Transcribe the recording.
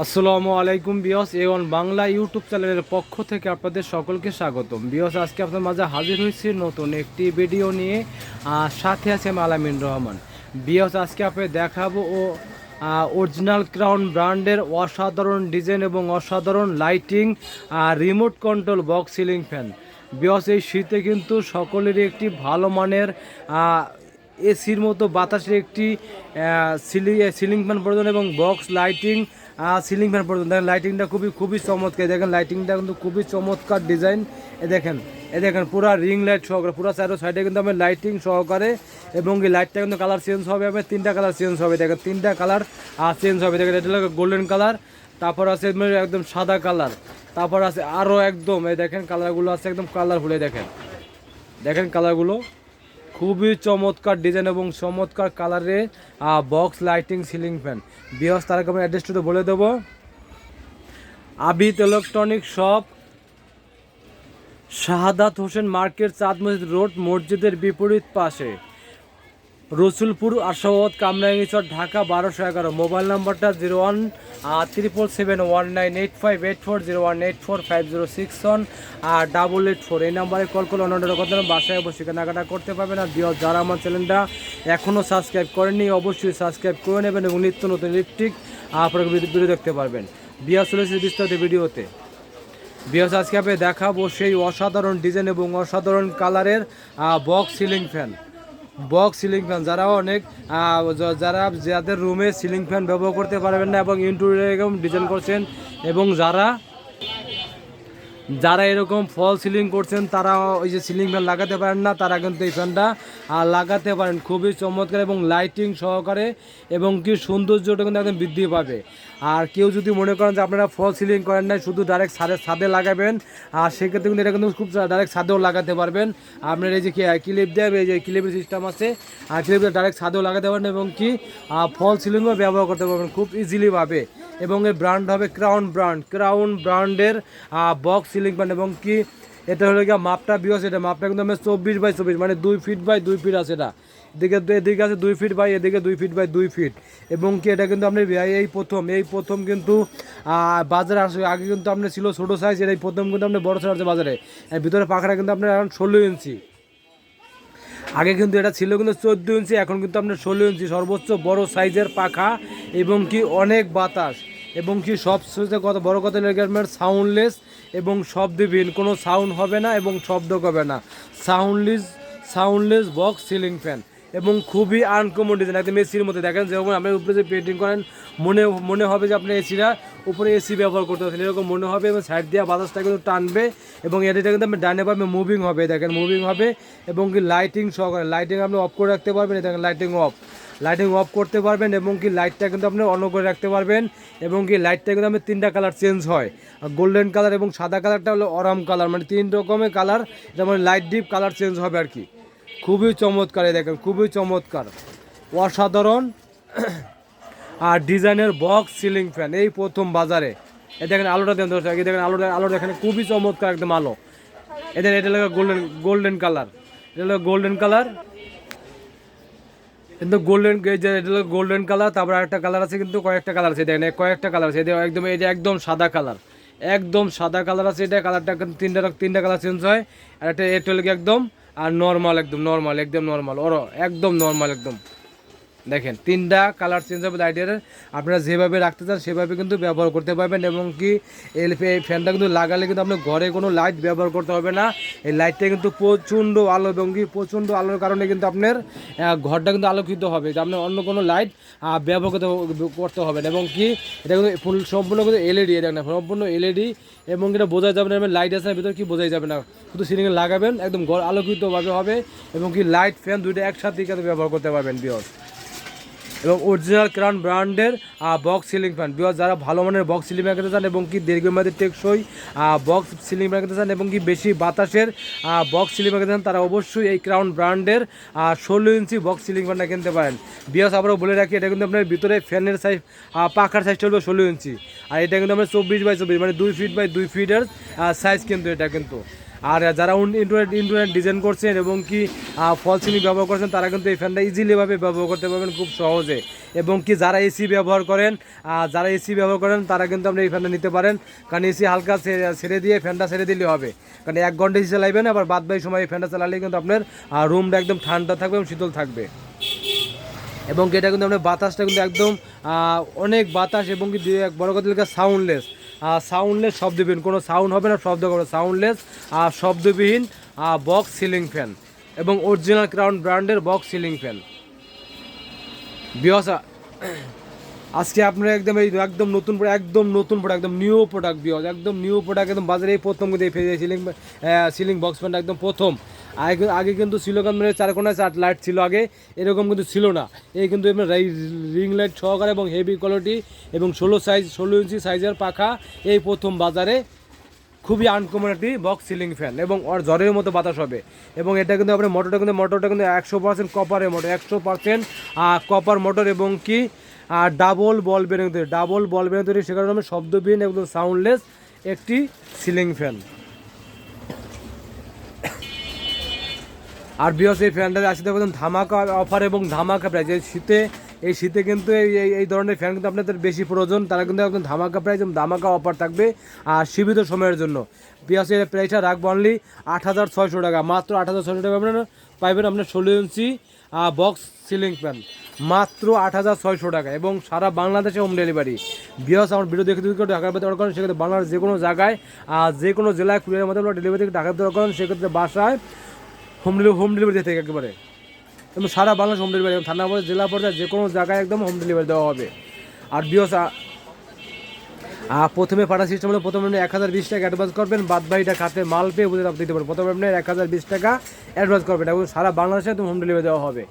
আসসালামু আলাইকুম বিয়স এওয়ান বাংলা ইউটিউব চ্যানেলের পক্ষ থেকে আপনাদের সকলকে স্বাগতম। বিয়স, আজকে আপনার মাঝে হাজির হয়েছি নতুন একটি ভিডিও নিয়ে সাথে আছে আলামিন রহমান। বিয়স, আজকে আপনাকে দেখাবো ও অরিজিনাল ক্রাউন ব্র্যান্ডের অসাধারণ ডিজাইন এবং অসাধারণ লাইটিং আর remote control box ceiling fan. বিয়স, এই শীতে কিন্তু সকলেরই একটি ভালো মানের এসির মতো বাতাসের একটি সিলিং সিলিং ফ্যান প্রয়োজন এবং বক্স, লাইটিং সিলিং ফ্যান প্রয়োজন দেখেন, লাইটিংটা খুবই খুবই চমৎকার। দেখেন, লাইটিংটা কিন্তু খুবই চমৎকার ডিজাইন। এ দেখেন এ দেখেন, পুরো রিং লাইট সহকারে, পুরো সাইডে সাইডে কিন্তু আমি লাইটিং সহকারে এবং এই লাইটটা কিন্তু কালার চেঞ্জ হবে আমি তিনটা কালার চেঞ্জ হবে। দেখেন, তিনটা কালার চেঞ্জ হবে। দেখেন, এটা হলো গোল্ডেন কালার, তারপর আছে একদম সাদা কালার, তারপর আছে আরও একদম এই দেখেন, কালারগুলো আছে একদম কালারফুল দেখেন। দেখেন, কালারগুলো। খুবই চমৎকার ডিজাইন এবং চমৎকার কালারে বক্স লাইটিং সিলিং ফ্যান বিহস তারা আমি অ্যাড্রেসটা তো বলে দেবো। Abid electronic shop Shahadat Hossain market, Chand Masjid road, মসজিদের বিপরীত পাশে। রসুলপুর আশাবাদ কামরাঙ্গিচর ঢাকা বারোশো এগারো। মোবাইল নাম্বারটা zero one triple seven one nine eight five eight four zero one eight four five zero six one আর ডাবল এইট ফোর এই নাম্বারে call করলে অন্যদের কথা বাসায় বসে কেনাকাটা করতে পারবেন। আর বিয়স যারা আমার চ্যানেলটা এখনও সাবস্ক্রাইব করেননি, অবশ্যই সাবস্ক্রাইব করে নেবেন এবং নিত্য নতুন ইলেকট্রিক আপনাকে ভিডিও দেখতে পারবেন। বিয়াস চলেছে বিস্তারিত ভিডিওতে। আজকে আপনি দেখাবো সেই অসাধারণ ডিজাইন এবং অসাধারণ কালারের box ceiling fan box ceiling fan যারা অনেক যারা যাদের রুমে সিলিং ফ্যান ব্যবহার করতে পারবেন না এবং ইন্টুরিয়ার ডিজাইন করছেন এবং যারা যারা এরকম ফল সিলিং করছেন, তারা ওই যে সিলিং ফ্যান লাগাতে পারেন না, তারা কিন্তু এই ফ্যানটা লাগাতে পারেন। খুবই চমৎকার এবং লাইটিং সহকারে এবং কি সৌন্দর্যটা কিন্তু একদম বৃদ্ধি পাবে। আর কেউ যদি মনে করেন যে আপনারা ফল সিলিং করেন না শুধু ডাইরেক্ট ছাদে ছাদে লাগাবেন, আর সেক্ষেত্রে কিন্তু এটা কিন্তু খুব ডাইরেক্ট ছাদেও লাগাতে পারবেন। আপনার এই যে ক্লিপ দেবে এই যে ক্লিপের সিস্টেম আছে আর ক্লিপ ডাইরেক্ট ছাদেও লাগাতে পারবেন এবং কি ফল সিলিংও ব্যবহার করতে পারবেন, খুব ইজিলি ভাবে। এবং এই ব্র্যান্ড হবে ক্রাউন ব্র্যান্ড ক্রাউন ব্র্যান্ডের বক্স সিলিং ফ্যান এবং কি, এটা হলো গিয়ে মাপটা বিয়স, এটা মাপটা কিন্তু আমি চব্বিশ বাই চব্বিশ মানে দুই ফিট বাই দুই ফিট আছে এটা। এদিকে এদিকে আছে দুই ফিট বাই এদিকে দুই ফিট বাই দুই ফিট এবং কি, এটা কিন্তু আপনি এই প্রথম এই প্রথম কিন্তু বাজারে আসবে আগে কিন্তু আপনার ছিল ছোটো সাইজ এটা এই প্রথম কিন্তু আপনি বড় সাইজ আছে বাজারে। ভিতরে পাখাটা কিন্তু আপনার এখন ষোলো ইঞ্চি। আগে কিন্তু এটা ছিল কিন্তু চোদ্দ ইঞ্চি, এখন কিন্তু আপনার ষোলো ইঞ্চি। সর্বোচ্চ বড় সাইজের পাখা এবং কি অনেক বাতাস। এবং কি সবচেয়ে কত বড় কথা লেগে সাউন্ডলেস এবং শব্দবিহীন। কোনো সাউন্ড হবে না এবং শব্দ হবে না। Soundless soundless box ceiling fan এবং খুবই আনকমন ডিজাইন একদম এসির মধ্যে দেখেন, যেরকম আপনি উপরে যে পেন্টিং করেন, মনে মনে হবে যে আপনি এসিরা উপরে এসি ব্যবহার করতে পারছেন। এরকম মনে হবে এবং সাইড দিয়ে বাতাসটা কিন্তু টানবে এবং এটা কিন্তু আপনি ডানে পাবে মুভিং হবে, দেখেন মুভিং হবে এবং কি লাইটিং সহকারে লাইটিং আপনি অফ করে রাখতে পারবেন, দেখেন লাইটিং অফ লাইটিং অফ করতে পারবেন এবং কি লাইটটা কিন্তু আপনি অন করে রাখতে পারবেন এবং কি লাইটটা কিন্তু আপনি তিনটা কালার চেঞ্জ হয়। গোল্ডেন কালার এবং সাদা কালারটা হলো অরাম কালার মানে তিন রকমের কালার এটা মানে লাইট ডিপ কালার চেঞ্জ হবে আর কি। খুবই চমৎকার এই দেখেন, খুবই চমৎকার। অসাধারণ। আর ডিজাইনের বক্স, সিলিং ফ্যান, এই প্রথম বাজারে। এ দেখেন আলোটা দেন দর্শক, এই দেখেন আলোটা আলোটা এখানে খুবই চমৎকার একদম আলো। এদের এটা হলো গোল্ডেন গোল্ডেন কালার। এটা হলো গোল্ডেন কালার। কিন্তু গোল্ডেন এটা হলো গোল্ডেন কালার তারপর আরেকটা কালার আছে কিন্তু কয়েকটা কালার আছে, দেখেন, কয়েকটা কালার আছে এটা একদম এটা একদম সাদা কালার একদম সাদা কালার আছে এটা কালারটা তিনটা তিনটা কালার চেঞ্জ হয়, আর একটা এটা একদম, আর নর্মাল একদম নর্মাল একদম নর্মাল ওর একদম নর্মাল একদম। দেখেন, তিনটা কালার চেঞ্জ হবে লাইটের আপনারা যেভাবে রাখতে চান সেভাবে কিন্তু ব্যবহার করতে পারবেন এবং কি এই ফ্যানটা কিন্তু লাগালে কিন্তু আপনার ঘরে কোনো লাইট ব্যবহার করতে হবে না। এই লাইটটা কিন্তু প্রচণ্ড আলো এবং কি প্রচণ্ড আলোর কারণে কিন্তু আপনার ঘরটা কিন্তু আলোকিত হবে। আপনার অন্য কোনো লাইট ব্যবহার করতে করতে হবে না এবং কি এটা কিন্তু ফুল সম্পূর্ণ কিন্তু এলইডি এটা না সম্পূর্ণ এলইডি এবং এটা বোঝা যাবে না লাইট আছে ভিতরে কি বোঝাই যাবে না। শুধু সিলিংয়ে লাগাবেন, একদম ঘর আলোকিতভাবে হবে এবং কি লাইট ফ্যান দুইটা একসাথে কিন্তু ব্যবহার করতে পারবেন বিয়স এবং অরিজিনাল ক্রাউন ব্র্যান্ডের বক্স সিলিং ফ্যান বিকজ যারা ভালো মানের বক্স সিলিং ফ্যান কিনতে চান এবং কি দীর্ঘমেয়াদী টেকসই বক্স সিলিং ফ্যান কিনতে চান এবং কি বেশি বাতাসের বক্স সিলিং ফ্যান কিনতে চান, তারা অবশ্যই এই ক্রাউন ব্র্যান্ডের ষোলো ইঞ্চি বক্স সিলিং ফ্যানটা কিনতে পারেন। বিকজ আবারও বলে রাখি, এটা কিন্তু আপনার ভিতরে ফ্যানের সাইজ পাখার সাইজ চলবে ষোলো ইঞ্চি। আর এটা কিন্তু আপনার চব্বিশ বাই চব্বিশ মানে দুই ফিট বাই দুই ফিটের সাইজ কিন্তু এটা কিন্তু। আর যারা ইন্টারনেট ইন্টারনেট ডিজাইন করছেন এবং কি ফল সিলিং ব্যবহার করছেন, তারা কিন্তু এই ফ্যানটা ইজিলিভাবে ব্যবহার করতে পারবেন খুব সহজে। এবং কি যারা এসি ব্যবহার করেন যারা এসি ব্যবহার করেন, তারা কিন্তু আপনি এই ফ্যানটা নিতে পারেন। কারণ এসি হালকা ছেড়ে দিয়ে ফ্যানটা ছেড়ে দিলে হবে। কারণ এক ঘণ্টা এসি চালাইবেন আবার বাদ বাই সময় এই ফ্যানটা চালালে কিন্তু আপনার রুমটা একদম ঠান্ডা থাকবে এবং শীতল থাকবে। এবং এটা কিন্তু আপনার বাতাসটা কিন্তু একদম অনেক বাতাস এবং কি বড় কথা লেখা সাউন্ডলেস শব্দবিহীন, কোনো সাউন্ড হবে না, শব্দ করবে সাউন্ডলেস আর শব্দবিহীন বক্স সিলিং ফ্যান এবং অরিজিনাল ক্রাউন ব্র্যান্ডের বক্স সিলিং ফ্যান বিয়সা আজকে আপনারা একদম এই একদম নতুন একদম নতুন প্রোডাক্ট একদম নিউ প্রোডাক্ট বিয়স একদম নিউ প্রোডাক্ট একদম বাজারে এই প্রথম কিন্তু এই সিলিং সিলিং বক্স ফ্যানটা একদম প্রথম। আগে আগে কিন্তু ছিল মানে চার কোনায় চার লাইট ছিল আগে। এরকম কিন্তু ছিল না। এই কিন্তু রিং লাইট সহকারে এবং হেভি কোয়ালিটি এবং ষোলো সাইজ ষোলো ইঞ্চি সাইজের পাখা এই প্রথম বাজারে। খুবই আনকমন একটি বক্স সিলিং ফ্যান এবং ওর জ্বরের মতো বাতাস হবে। এবং এটা কিন্তু আপনার মোটরটা কিন্তু মোটরটা কিন্তু একশো পার্সেন্ট কপারের মোটর একশো পার্সেন্ট কপার মোটর এবং কি ডাবল বল বেরিং তৈরি। ডাবল বল বেরিং তৈরি, সে শব্দবিহীন একদম সাউন্ডলেস একটি সিলিং ফ্যান আর বিয়স এই ফ্যানটাতে আসতে পারেন ধামাকা অফার এবং ধামাকা প্রাইস এই শীতে এই শীতে কিন্তু এই, এই- ধরনের ফ্যান কিন্তু আপনাদের বেশি প্রয়োজন। তারা কিন্তু একদম ধামাকা প্রাইস এবং ধামাকা অফার থাকবে, আর সীমিত সময়ের জন্য। বিয়াসের প্রাইসটা রাখব অনলি আট হাজার ছয়শো টাকা। মাত্র আট হাজার ছয়শো টাকা আপনার পাইবেন আপনার ষোলো ইঞ্চি বক্স সিলিং ফ্যান মাত্র আট হাজার ছয়শো টাকা এবং সারা বাংলাদেশে হোম ডেলিভারি বিয়াস আমার ভিডিও দেখে যদি ঢাকার ভিতরে করেন, সেক্ষেত্রে বাংলার যে কোনো জায়গায় যে কোনো জেলায় কুরিয়ার মধ্যে ডেলিভারি থেকে ঢাকার ভিতরে করেন, সেক্ষেত্রে বাসায় হোম ডেলিভারি হোম ডেলিভারি থেকে একেবারে। এবং সারা বাংলাদেশ হোম ডেলিভারি এবং থানা পর্যায়ে জেলা পর্যায়ে যে কোনো জায়গায় একদম হোম ডেলিভারি দেওয়া হবে। আর আহ, প্রথমে পাঠা সিস্টেম হলে প্রথমে আপনি এক হাজার বিশ টাকা অ্যাডভান্স করবেন বাদ বাকিটা খাতে মাল পেয়ে বুঝে দিতে পারেন প্রথমে আপনি এক হাজার বিশ টাকা অ্যাডভান্স করবেন এবং সারা বাংলাদেশে একদম হোম ডেলিভারি দেওয়া হবে।